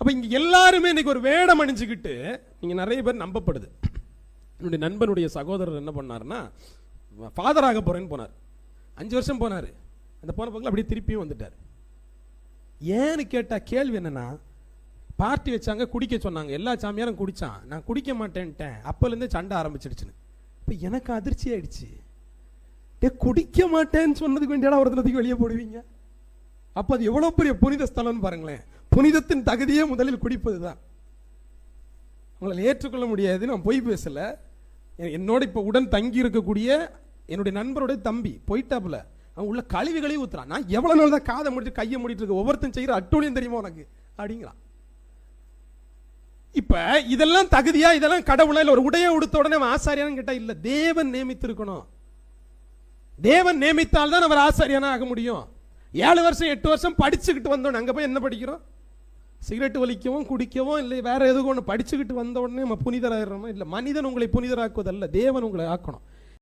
அப்போ இங்கே எல்லாருமே இன்னைக்கு ஒரு வேடம் அணிஞ்சுக்கிட்டு நீங்கள் நிறைய பேர் நம்பப்படுது. என்னுடைய நண்பனுடைய சகோதரர் என்ன பண்ணாருன்னா ஃபாதராக போகிறேன்னு போனார். அஞ்சு வருஷம் போனார். அந்த போன பக்கம் அப்படியே திருப்பியும் வந்துட்டார். ஏன்னு கேட்டால் கேள்வி என்னென்னா பார்ட்டி வச்சாங்க குடிக்க சொன்னாங்க. எல்லா சாமியாரும் குடித்தான் நான் குடிக்க மாட்டேன்ட்டேன். அப்போலேருந்தே சண்டை ஆரம்பிச்சிடுச்சுன்னு. இப்போ எனக்கு அதிர்ச்சி ஆயிடுச்சு. டே குடிக்க மாட்டேன்னு சொன்னதுக்கு வேண்டியடா ஒருத்தனத்துக்கு வெளியே போடுவீங்க? அப்போ அது எவ்வளோ பெரிய புனித ஸ்தலம்னு பாருங்களேன். புனிதத்தின் தகுதியே முதலில் குடிப்பது தான் உங்களால் ஏற்றுக்கொள்ள முடியாது நான் பொய் பேசல. என்னோட இப்போ உடன் தங்கி இருக்கக்கூடிய என்னுடைய நண்பருடைய தம்பி போயிட்டாப்புல. அவன் உள்ள கழிவுகளையும் ஊத்துறான். நான் எவ்வளவு நாள் தான் காதை முடிச்சு கையை முடிட்டு இருக்க ஒவ்வொருத்தன் செய்யற அட்டூழியம் தெரியுமா உனக்கு? அப்படிங்கிறான். இப்ப இதெல்லாம் தகுதியா இதெல்லாம் கடவுளா? இல்ல ஒரு உடைய உடுத்த உடனே அவன் ஆசாரியான்னு கேட்டால் இல்ல தேவன் நியமித்திருக்கணும். தேவன் நியமித்தால் தான் அவர் ஆசாரியானா ஆக முடியும். ஏழு வருஷம் எட்டு வருஷம் படிச்சுக்கிட்டு வந்தோம் அங்க போய் என்ன படிக்கிறோம்? சிகரெட் வலிக்கவும் குடிக்கவும் இல்லை வேற எதுவும் ஒன்று படிச்சுக்கிட்டு வந்த உடனே நம்ம புனிதராயிடுறோமா? இல்லை மனிதன் உங்களை புனிதராக்குவதல்ல தேவன் உங்களை ஆக்கணும்.